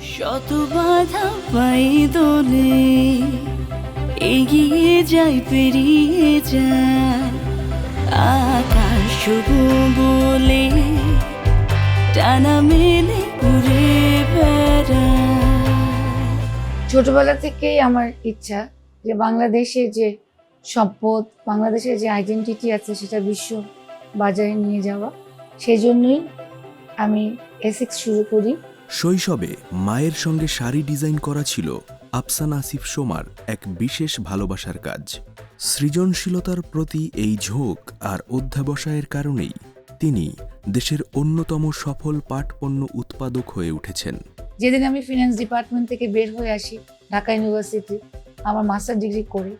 শত বাধা পাই দোলে। এগিয়ে যাই, পেরিয়ে যায় আকাশ বলে, টানা মেলে ঘুরে ছোটবেলা থেকেই আমার ইচ্ছা যে বাংলাদেশের যে সম্পদ, বাংলাদেশের যে আইডেন্টিটি আছে, সেটা বিশ্ব বাজারে নিয়ে যাওয়া। সেই জন্যই আমি এসিক্স শুরু করি। শৈশবে মায়ের সঙ্গে শাড়ি ডিজাইন করা ছিল আফসানা আসিফ সোমার এক বিশেষ ভালোবাসার কাজ। সৃজনশীলতার প্রতি এই ঝোঁক আর অধ্যাবসায়ের কারণেই তিনি দেশের অন্যতম সফল পাটপণ্য উৎপাদক হয়ে উঠেছেন। যেদিন আমি ফিনান্স ডিপার্টমেন্ট থেকে বের হয়ে আসি, ঢাকা ইউনিভার্সিটি আমার মাস্টার ডিগ্রি করে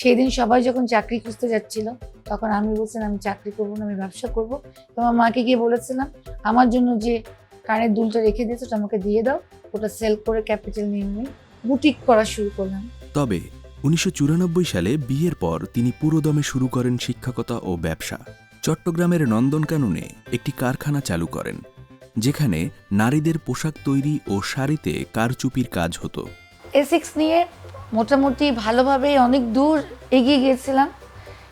সেই দিন সবাই যখন চাকরি খুঁজতে যাচ্ছিল, তখন আমি বলছিলাম, আমি চাকরি করব না, আমি ব্যবসা করব। তো আমার মাকে গিয়ে বলেছিলাম, আমার জন্য যে কানের দুলটা রেখে দিয়েছ ওটা আমাকে দিয়ে দাও। ওটা সেল করে ক্যাপিটাল নিয়ে আমি বুটিক করা শুরু করলাম। তবে উনিশশো চুরানব্বই সালে বিয়ের পর তিনি পুরোদমে শুরু করেন শিক্ষকতা ও ব্যবসা। চট্টগ্রামের নন্দনকাননে একটি কারখানা চালু করেন যেখানে নারীদের পোশাক তৈরি ও শাড়িতে কারচুপির কাজ হতো। এসিক্স নিয়ে মোটামুটি ভালোভাবেই অনেক দূর এগিয়ে গিয়েছিলাম।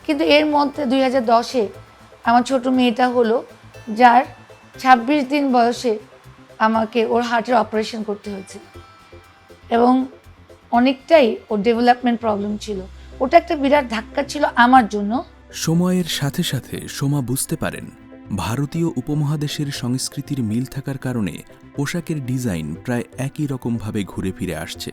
কিন্তু এর মধ্যে দুই হাজার দশে আমার ছোট মেয়েটা হলো যার ছাব্বিশ দিন বয়সে আমাকে ওর হার্টের অপারেশন করতে হয়েছে। এবং অনেকটাই ওর ডেভেলপমেন্ট প্রবলেম ছিল। ওটা একটা বিরাট ধাক্কা ছিল আমার জন্য। সময়ের সাথে সাথে সোমা বুঝতে পারেন, ভারতীয় উপমহাদেশের সংস্কৃতির মিল থাকার কারণে পোশাকের ডিজাইন প্রায় একই রকমভাবে ঘুরে ফিরে আসছে।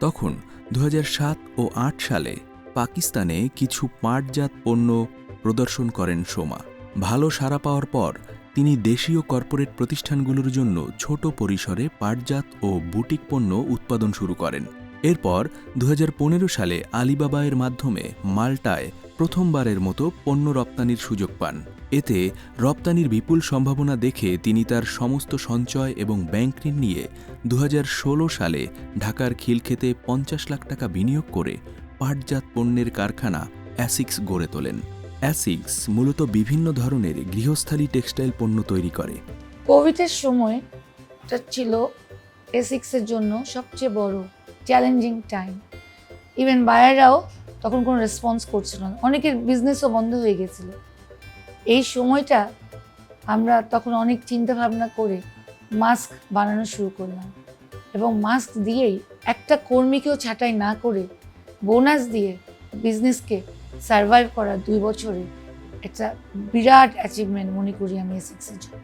তখন দু হাজার সাত ও আট সালে পাকিস্তানে কিছু পাটজাত পণ্য প্রদর্শন করেন সোমা। ভালো সাড়া পাওয়ার পর তিনি দেশীয় কর্পোরেট প্রতিষ্ঠানগুলোর জন্য ছোট পরিসরে পাটজাত ও বুটিক পণ্য উৎপাদন শুরু করেন। এরপর দু হাজার পনেরো সালে আলিবাবায়ের মাধ্যমে মাল্টায় প্রথমবারের মতো পণ্য রপ্তানির সুযোগ পান। এতে রপ্তানির বিপুল সম্ভাবনা দেখে তিনি তার সমস্ত সঞ্চয় এবং ব্যাংক ঋণ নিয়ে দু হাজার ষোলো সালে ঢাকার খিলক্ষেতে পঞ্চাশ লাখ টাকা বিনিয়োগ করে পাটজাত পণ্যের কারখানা অ্যাসিক্স গড়ে তোলেন। অ্যাসিক্স মূলত বিভিন্ন ধরনের গৃহস্থালী টেক্সটাইল পণ্য তৈরি করে। কোভিডের সময় এটা ছিল এসিক্সের জন্য সবচেয়ে বড় চ্যালেঞ্জিং টাইম। ইভেন বায়াররাও তখন কোনো রেসপন্স করছিল না। অনেকের বিজনেসও বন্ধ হয়ে গেছিল। এই সময়টা আমরা তখন অনেক চিন্তা ভাবনা করে মাস্ক বানানো শুরু করলাম এবং মাস্ক দিয়েই একটা কর্মীকেও ছাঁটাই না করে বোনাস দিয়ে বিজনেসকে সার্ভাইভ করা দুই বছরে একটা বিরাট অ্যাচিভমেন্ট মনে করি আমি এসিক্সের জন্য।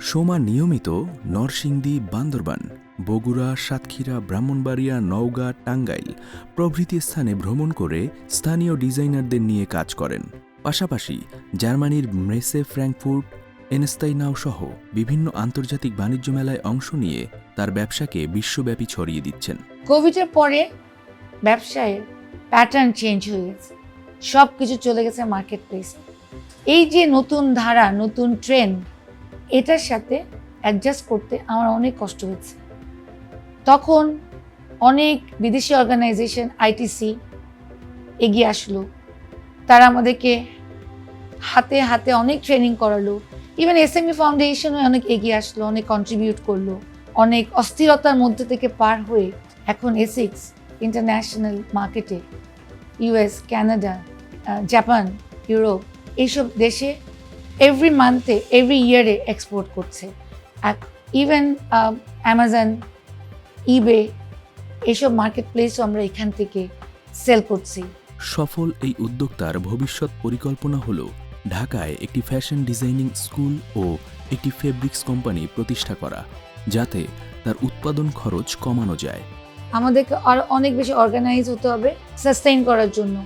সোমা নিয়মিত নরসিংদী বান্দরবান বগুড়া সাতক্ষীরা ব্রাহ্মণবাড়িয়া নওগাঁ টাঙ্গাইল প্রভৃতি স্থানে ভ্রমণ করে স্থানীয় ডিজাইনারদের নিয়ে কাজ করেন। পাশাপাশি জার্মানির মেসে ফ্র্যাঙ্কফুর্ট এনস্তাইনাও সহ বিভিন্ন আন্তর্জাতিক বাণিজ্য মেলায় অংশ নিয়ে তার ব্যবসাকে বিশ্বব্যাপী ছড়িয়ে দিচ্ছেন। কোভিডের পরে ব্যবসায়ের প্যাটার্ন চেঞ্জ হয়ে গেছে। সব কিছু চলে গেছে মার্কেট প্লেসে এই যে নতুন ধারা, নতুন ট্রেন্ড এটার সাথে অ্যাডজাস্ট করতে আমার অনেক কষ্ট হয়েছে তখন অনেক বিদেশি অর্গানাইজেশন আইটিসি এগিয়ে আসলো। তারা আমাদেরকে হাতে হাতে অনেক ট্রেনিং করালো। ইভেন এসএমই ফাউন্ডেশনও অনেক এগিয়ে আসলো, অনেক কন্ট্রিবিউট করল। অনেক অস্থিরতার মধ্যে থেকে পার হয়ে এখন এসিক্স ইন্টারন্যাশনাল মার্কেটে ইউএস ক্যানাডা জাপান ইউরোপ এইসব দেশে এভরি মান্থে এভরি ইয়ারে এক্সপোর্ট করছে। ইভেন অ্যামাজন ইবে এইসব মার্কেট প্লেসও আমরা এখান থেকে সেল করছি। সফল এই উদ্যোক্তার ভবিষ্যৎ পরিকল্পনা হল ঢাকায় একটি ফ্যাশন ডিজাইনিং স্কুল ও একটি ফেব্রিক্স কোম্পানি প্রতিষ্ঠা করা যাতে তার উৎপাদন খরচ কমানো যায়। আমাদেরকে আরও অনেক বেশি অর্গানাইজ হতে হবে সাস্টেইন করার জন্য।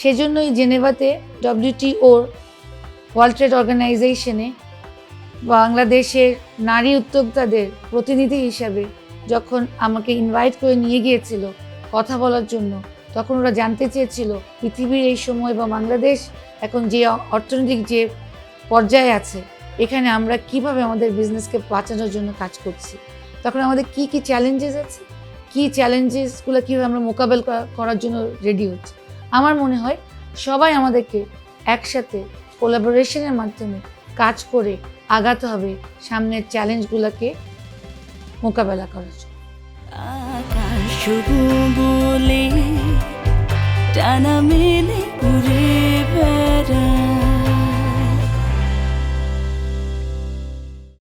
সেজন্যই জেনেভাতে ডব্লিউটিওর ওয়ার্ল্ড ট্রেড অর্গানাইজেশনে বাংলাদেশের নারী উদ্যোক্তাদের প্রতিনিধি হিসাবে যখন আমাকে ইনভাইট করে নিয়ে গিয়েছিল কথা বলার জন্য, তখন ওরা জানতে চেয়েছিল পৃথিবীর এই সময় বা বাংলাদেশ এখন যে অর্থনৈতিক যে পর্যায়ে আছে, এখানে আমরা কীভাবে আমাদের বিজনেসকে বাঁচানোর জন্য কাজ করছি। তখন আমাদের কি কি চ্যালেঞ্জেস আছে? কি চ্যালেঞ্জেসগুলো কীভাবে আমরা মোকাবেল করার জন্য রেডি হচ্ছি? আমার মনে হয় সবাই আমাদেরকে একসাথে কোলাবোরেশনের মাধ্যমে কাজ করে আগাতে হবে সামনের চ্যালেঞ্জগুলোকে মোকাবেলা করার জন্য। টানা মেলে ঘুরে বেড়ায়।